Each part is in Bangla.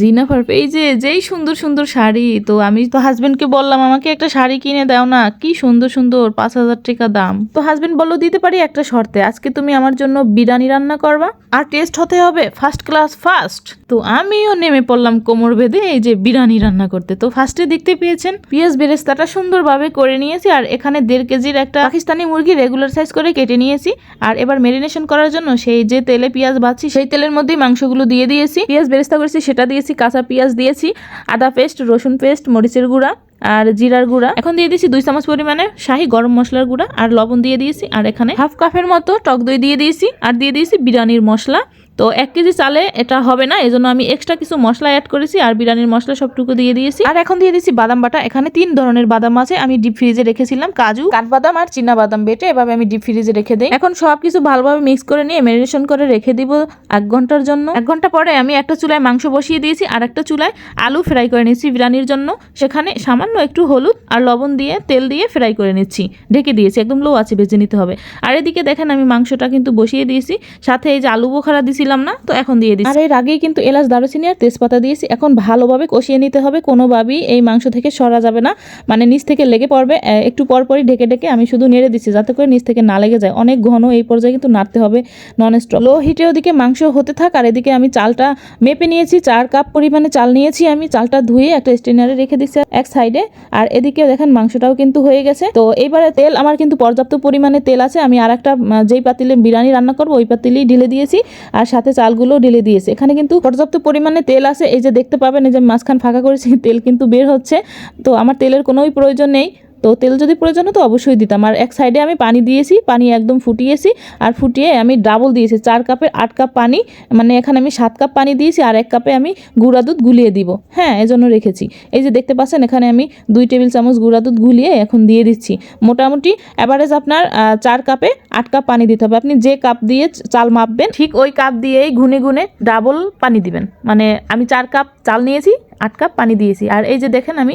জিনাফার এই যে, যেই সুন্দর সুন্দর শাড়ি, তো আমি তো হাজবেন্ডকে বললাম, আমাকে একটা শাড়ি কিনে দাও না, কি সুন্দর সুন্দর, পাঁচ হাজার টাকা দাম। তো হাজবেন্ড বলল, দিতে পারি একটা শর্তে, আজকে তুমি আমার জন্য বিরিয়ানি রান্না করবা, আর টেস্ট হতে হবে ফার্স্ট ক্লাস ফার্স্ট তো আমিও নেমে পড়লাম কোমর বেঁধে, এই যে বিরিয়ানি রান্না করতে। তো ফার্স্টে দেখতে পেয়েছেন, পেঁয়াজ বেরেস্তাটা সুন্দরভাবে করে নিয়েছি, আর এখানে দেড় কেজির একটা পাকিস্তানি মুরগি রেগুলার সাইজ করে কেটে নিয়েছি, আর এবার মেরিনেশন করার জন্য সেই যে তেলে পেঁয়াজ বাছি, সেই তেলের মধ্যেই মাংসগুলো দিয়ে দিয়েছি, পেঁয়াজ বেরেস্তা করেছি, সেটা দিয়েছি কাঁচা পেঁয়াজ দিয়েছি, আদা পেস্ট, রসুন পেস্ট, মরিচের গুঁড়া আর জিরার গুঁড়া। এখন দিয়ে দিয়েছি দুই চামচ পরিমাণে শাহি গরম মশলার গুঁড়া আর লবণ দিয়ে দিয়েছি। আর এখানে হাফ কাপের মতো টক দই দিয়ে দিয়েছি। আর দিয়ে দিয়েছি বিরিয়ানির মশলা। তো এক কেজি চালে এটা হবে না, এজন্য আমি এক্সট্রা কিছু মশলা অ্যাড করেছি আর বিরিয়ানির মশলা সবটুকু দিয়ে দিয়েছি। আর এখন দিয়ে দিয়েছি বাদাম বাটা, এখানে তিন ধরনের বাদাম আছে, আমি ডিপ ফ্রিজে রেখেছিলাম, কাজু, কাঠবাদাম আর চীনা বাদাম বেটে, এভাবে আমি ডিপ ফ্রিজে রেখে দিই। এখন সব কিছু ভালোভাবে মিক্স করে নিয়ে ম্যারিনেশন করে রেখে দিব এক ঘণ্টার জন্য। এক ঘণ্টা পরে আমি একটা চুলায় মাংস বসিয়ে দিয়েছি, আর একটা চুলায় আলু ফ্রাই করে নিয়েছি বিরিয়ানির জন্য। সেখানে সামান্য একটু হলুদ আর লবণ দিয়ে তেল দিয়ে ফ্রাই করে নিচ্ছি, ঢেকে দিয়েছি, একদম লো আছে ভেজে নিতে হবে। আর এদিকে দেখেন আমি মাংসটা কিন্তু বসিয়ে দিয়েছি, সাথে এই যে আলু বোখারা দিছিলাম না, তো এখন দিয়ে দিচ্ছি। আর এর আগেই কিন্তু এলাচ, দারুচিনি আর তেজপাতা দিয়েছি। এখন ভালোভাবে কষিয়ে নিতে হবে, কোনোভাবেই এই মাংস থেকে সরা যাবে না। মানে নিচ থেকে লেগে পড়বে একটু পর পরই ঢেকে ঢেকে আমি শুধু নেড়ে দিচ্ছি, যাতে করে নিচ থেকে না লেগে যায়। অনেক ঘন এই পর্যায়ে কিন্তু নাড়তে হবে নন স্টপ লো হিটে ওদিকে মাংস হতে থাক, আর এদিকে আমি চালটা মেপে নিয়েছি, চার কাপ পরিমাণে চাল নিয়েছি আমি। চালটা ধুয়ে একটা স্টেনারে রেখে দিচ্ছি এক সাইডে। আর এদিকে দেখেন মাংসটাও কিন্তু হয়ে গেছে। তো এইবারে তেল, আমার কিন্তু পর্যাপ্ত পরিমাণে তেল আছে। আমি আর একটা যেই পাতিলে বিরিয়ানি রান্না করব, ওই পাতিলেই ঢেলে দিয়েছি। আর সাথে চালগুলো ঢেলে দিয়েছে। এখানে কিন্তু পর্যাপ্ত পরিমাণে তেল আছে। এই যে দেখতে পাবেন, এই যে মাঝখান ফাঁকা করেছি, তেল কিন্তু বের হচ্ছে। তো আমার তেলের কোনোই প্রয়োজন নেই। তো তেল যদি প্রয়োজন হতো অবশ্যই দিতাম। আর এক সাইডে আমি পানি দিয়েছি, পানি একদম ফুটিয়েছি। আর ফুটিয়ে আমি ডাবল দিয়েছি, চার কাপের আট কাপ পানি। মানে এখানে আমি সাত কাপ পানি দিয়েছি আর এক কাপে আমি গুঁড়া দুধ গুলিয়ে দিব। হ্যাঁ এজন্য রেখেছি। এই যে দেখতে পাচ্ছেন, এখানে আমি দুই টেবিল চামচ গুঁড়া দুধ গুলিয়ে এখন দিয়ে দিচ্ছি। মোটামুটি অ্যাভারেজ আপনার চার কাপে আট কাপ পানি দিতে হবে। আপনি যে কাপ দিয়ে চাল মাপবেন, ঠিক ওই কাপ দিয়েই গুনে গুনে ডাবল পানি দিবেন। মানে আমি চার কাপ চাল নিয়েছি আট কাপ পানি দিয়েছি। আর এই যে দেখেন আমি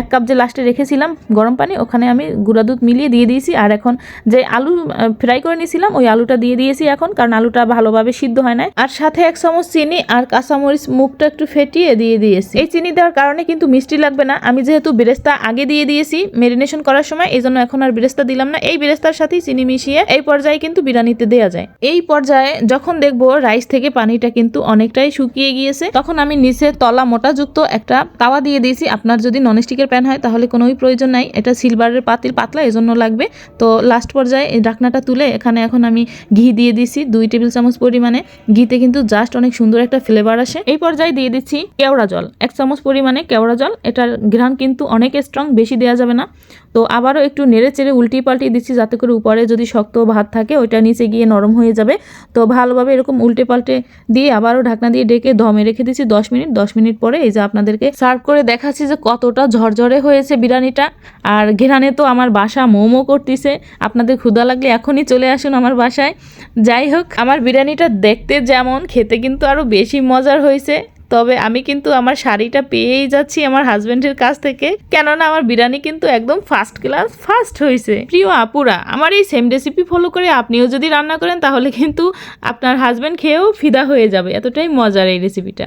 এক কাপ যে লাস্টে রেখেছিলাম গরম পানি, ওখানে আমি গুঁড়া দুধ মিলিয়ে দিয়ে দিয়েছি। আর এখন যে আলু ফ্রাই করে নিয়েছিলাম, ওই আলুটা দিয়ে দিয়েছি এখন, কারণ আলুটা ভালোভাবে সিদ্ধ হয় না আর সাথে এক চামচ চিনি আর কাঁচামরিচ মুখটা একটু ফেটিয়ে দিয়ে দিয়েছি। এই চিনি দেওয়ার কারণে কিন্তু মিষ্টি লাগবে না। আমি যেহেতু বেরেস্তা আগে দিয়ে দিয়েছি মেরিনেশন করার সময়, এই জন্য এখন আর বেরেস্তা দিলাম না। এই বেরেস্তার সাথেই চিনি মিশিয়ে এই পর্যায়ে কিন্তু বিরিয়ানিতে দেওয়া যায়। এই পর্যায়ে যখন দেখব রাইস থেকে পানিটা কিন্তু অনেকটাই শুকিয়ে গিয়েছে, তখন আমি নিচে তলা মোটা যুক্ত একটা তাওয়া দিয়ে দিয়েছি। আপনার যদি ননস্টিকের প্যান হয়, তাহলে কোনোই প্রয়োজন নাই। এটা সিলভারের পাতিল, পাতলা, এজন্য লাগবে। তো লাস্ট পর্যায়ে এই ঢাকনাটা তুলে এখানে এখন আমি ঘি দিয়ে দিয়েছি দুই টেবিল চামচ পরিমাণে। ঘিতে কিন্তু জাস্ট অনেক সুন্দর একটা ফ্লেভার আসে। এই পর্যায়ে দিয়ে দিচ্ছি কেওড়া জল, এক চামচ পরিমাণে কেওড়া জল। এটার ঘ্রাণ কিন্তু অনেক স্ট্রং বেশি দেওয়া যাবে না। তো আবারও একটু নেড়ে চেড়ে উল্টিয়ে পাল্টিয়ে দিচ্ছি যাতে করে উপরে যদি শক্ত ভাত থাকে, ওইটা নিচে গিয়ে নরম হয়ে যাবে। তো ভালোভাবে এরকম উল্টে পাল্টে দিয়ে আবারও ঢাকনা দিয়ে ডেকে দমে রেখে দিচ্ছি দশ মিনিট। দশ মিনিট পরে এই যে আপনাদেরকে সার্ভ করে দেখাচ্ছি যে কতটা ঝরঝরে হয়েছে বিরিয়ানিটা। আর ঘেরানে তো আমার বাসা মোমো করতেছে। আপনাদের ক্ষুধা লাগলে এখনই চলে আসুন আমার বাসায়। যাই হোক, আমার বিরিয়ানিটা দেখতে যেমন, খেতে কিন্তু আরও বেশি মজার হয়েছে। তবে আমি কিন্তু আমার শাড়িটা পেয়েই যাচ্ছি আমার হাজবেন্ডের কাছ থেকে। কেননা আমার বিরিয়ানি কিন্তু একদম ফার্স্ট ক্লাস ফার্স্ট হয়েছে। প্রিয় আপুরা, আমার এই সেম রেসিপি ফলো করে আপনিও যদি রান্না করেন, তাহলে কিন্তু আপনার হাজবেন্ড খেয়েও ফিদা হয়ে যাবে। এতটাই মজার এই রেসিপিটা